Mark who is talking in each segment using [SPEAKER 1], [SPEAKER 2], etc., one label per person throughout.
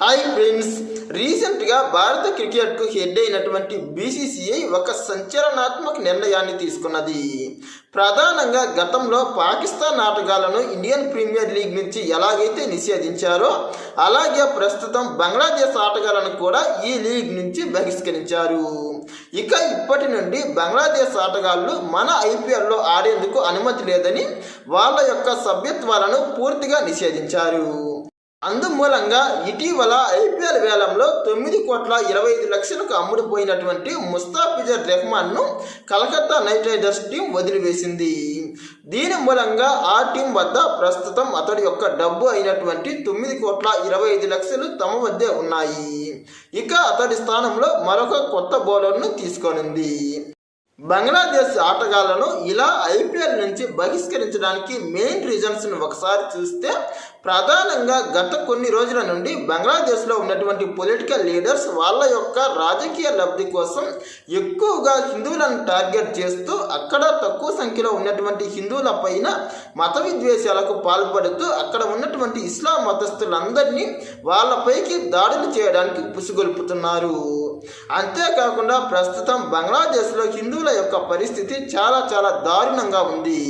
[SPEAKER 1] Hi friends రీసెంట్గా భారత క్రికెట్కు హెడ్ అయినటువంటి బీసీసీఐ ఒక సంచలనాత్మక నిర్ణయాన్ని తీసుకున్నది. ప్రధానంగా గతంలో పాకిస్తాన్ ఆటగాళ్ళను ఇండియన్ ప్రీమియర్ లీగ్ నుంచి ఎలాగైతే నిషేధించారో అలాగే ప్రస్తుతం బంగ్లాదేశ్ ఆటగాళ్ళను కూడా ఈ లీగ్ నుంచి బహిష్కరించారు. ఇక ఇప్పటి నుండి బంగ్లాదేశ్ ఆటగాళ్ళు మన ఐపీఎల్లో ఆడేందుకు అనుమతి లేదని వాళ్ళ యొక్క సభ్యత్వాలను పూర్తిగా నిషేధించారు. అందుమూలంగా ఇటీవల ఐపీఎల్ వేలంలో తొమ్మిది కోట్ల ఇరవై ఐదు లక్షలకు అమ్ముడుపోయినటువంటి ముస్తాఫిజర్ రెహమాన్ను కలకత్తా నైట్ రైడర్స్ టీం వదిలివేసింది. దీని మూలంగా ఆ టీం వద్ద ప్రస్తుతం అతడి యొక్క డబ్బు అయినటువంటి తొమ్మిది కోట్ల ఇరవై ఐదు లక్షలు తమ వద్దే ఉన్నాయి. ఇక అతడి స్థానంలో మరొక కొత్త బౌలర్ను తీసుకొనింది. బంగ్లాదేశ్ ఆటగాళ్ళను ఇలా ఐపీఎల్ నుంచి బహిష్కరించడానికి మెయిన్ రీజన్స్ను ఒకసారి చూస్తే ప్రధానంగా గత కొన్ని రోజుల నుండి బంగ్లాదేశ్లో ఉన్నటువంటి పొలిటికల్ లీడర్స్ వాళ్ళ యొక్క రాజకీయ లబ్ధి కోసం ఎక్కువగా హిందువులను టార్గెట్ చేస్తూ అక్కడ తక్కువ సంఖ్యలో ఉన్నటువంటి హిందువుల పైన మత విద్వేషాలకు పాల్పడుతూ అక్కడ ఉన్నటువంటి ఇస్లాం మతస్థులందరినీ వాళ్ళపైకి దాడులు చేయడానికి పుసిగొల్పుతున్నారు. అంతేకాకుండా ప్రస్తుతం బంగ్లాదేశ్లో హిందువుల యొక్క పరిస్థితి చాలా చాలా దారుణంగా ఉంది.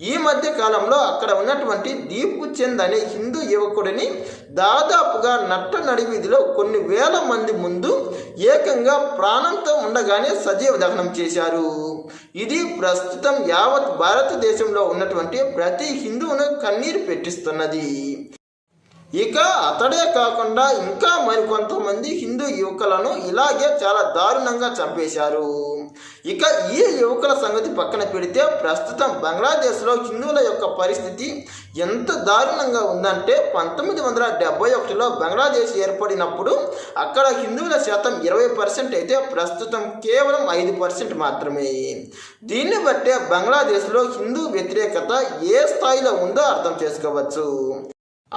[SPEAKER 1] ఈ మధ్య కాలంలో అక్కడ ఉన్నటువంటి దీపు చంద్ అనే హిందూ యువకుడిని దాదాపుగా నట్ట నడివీధిలో కొన్ని వేల మంది ముందు ఏకంగా ప్రాణంతో ఉండగానే సజీవ దహనం చేశారు. ఇది ప్రస్తుతం యావత్ భారతదేశంలో ఉన్నటువంటి ప్రతి హిందువును కన్నీరు పెట్టిస్తున్నది. ఇక అతడే కాకుండా ఇంకా మరికొంతమంది హిందూ యువకులను ఇలాగే చాలా దారుణంగా చంపేశారు. ఇక ఈ యువకుల సంగతి పక్కన పెడితే ప్రస్తుతం బంగ్లాదేశ్లో హిందువుల యొక్క పరిస్థితి ఎంత దారుణంగా ఉందంటే పంతొమ్మిది వందల డెబ్బై ఒకటిలో బంగ్లాదేశ్ ఏర్పడినప్పుడు అక్కడ హిందువుల శాతం ఇరవై పర్సెంట్ అయితే ప్రస్తుతం కేవలం ఐదు పర్సెంట్ మాత్రమే. దీన్ని బట్టే బంగ్లాదేశ్లో హిందూ వ్యతిరేకత ఏ స్థాయిలో ఉందో అర్థం చేసుకోవచ్చు.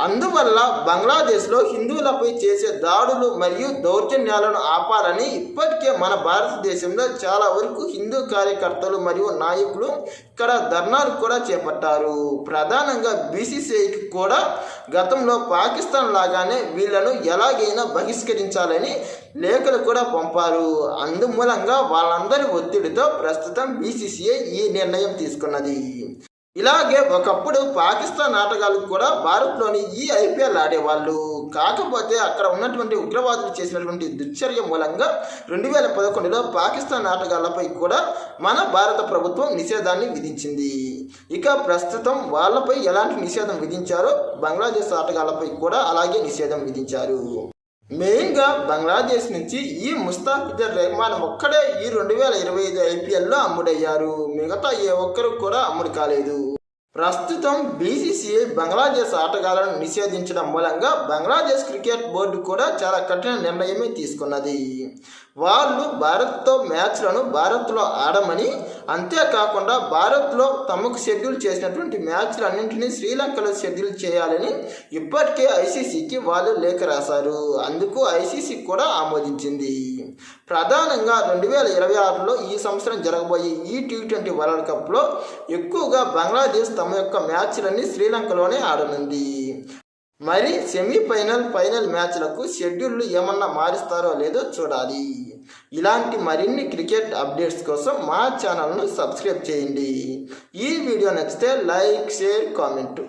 [SPEAKER 1] అందువల్ల బంగ్లాదేశ్లో హిందువులపై చేసే దాడులు మరియు దౌర్జన్యాలను ఆపాలని ఇప్పటికే మన భారతదేశంలో చాలా వరకు హిందూ కార్యకర్తలు మరియు నాయకులు ఇక్కడ ధర్నాలు కూడా చేపట్టారు. ప్రధానంగా బీసీసీఐకి కూడా గతంలో పాకిస్తాన్ లాగానే వీళ్ళను ఎలాగైనా బహిష్కరించాలని లేఖలు కూడా పంపారు. అందుమూలంగా వాళ్ళందరి ఒత్తిడితో ప్రస్తుతం బీసీసీఐ ఈ నిర్ణయం తీసుకున్నది. ఇలాగే ఒకప్పుడు పాకిస్తాన్ ఆటగాళ్ళు కూడా భారత్లోని ఈ ఐపీఎల్ ఆడేవాళ్ళు. కాకపోతే అక్కడ ఉన్నటువంటి ఉగ్రవాదులు చేసినటువంటి దుశ్చర్య మూలంగా రెండు వేల పదకొండులో పాకిస్తాన్ ఆటగాళ్ళపై కూడా మన భారత ప్రభుత్వం నిషేధాన్ని విధించింది. ఇక ప్రస్తుతం వాళ్ళపై ఎలాంటి నిషేధం విధించారో బంగ్లాదేశ్ ఆటగాళ్ళపై కూడా అలాగే నిషేధం విధించారు. మెయిన్గా బంగ్లాదేశ్ నుంచి ఈ ముస్తాఫిజర్ రెహమాన్ ఒక్కడే ఈ రెండు వేల ఇరవై ఐదు ఐపీఎల్లో అమ్ముడయ్యారు. మిగతా ఏ ఒక్కరు కూడా అమ్ముడు కాలేదు. ప్రస్తుతం బీసీసీఐ బంగ్లాదేశ్ ఆటగాళ్ళను నిషేధించడం మూలంగా బంగ్లాదేశ్ క్రికెట్ బోర్డు కూడా చాలా కఠిన నిర్ణయమే తీసుకున్నది. వాళ్ళు భారత్తో మ్యాచ్లను భారత్లో ఆడమని అంతేకాకుండా భారత్లో తమకు షెడ్యూల్ చేసినటువంటి మ్యాచ్లన్నింటినీ శ్రీలంకలో షెడ్యూల్ చేయాలని ఇప్పటికే ఐసీసీకి వాళ్ళు లేఖ రాశారు. అందుకు ఐసీసీ కూడా ఆమోదించింది. ప్రధానంగా రెండు వేల ఇరవై ఆరులో ఈ సంవత్సరం జరగబోయే ఈ టీ ట్వంటీ వరల్డ్ కప్లో ఎక్కువగా బంగ్లాదేశ్ తమ యొక్క మ్యాచ్లన్నీ శ్రీలంకలోనే ఆడనుంది. మరి సెమీఫైనల్ ఫైనల్ మ్యాచ్లకు షెడ్యూల్ ఏమన్నా మారుస్తారో లేదో చూడాలి. ఇలాంటి మరిన్ని క్రికెట్ అప్డేట్స్ కోసం మా ఛానల్ను సబ్స్క్రైబ్ చేయండి. ఈ వీడియో నచ్చితే లైక్ షేర్ కామెంట్.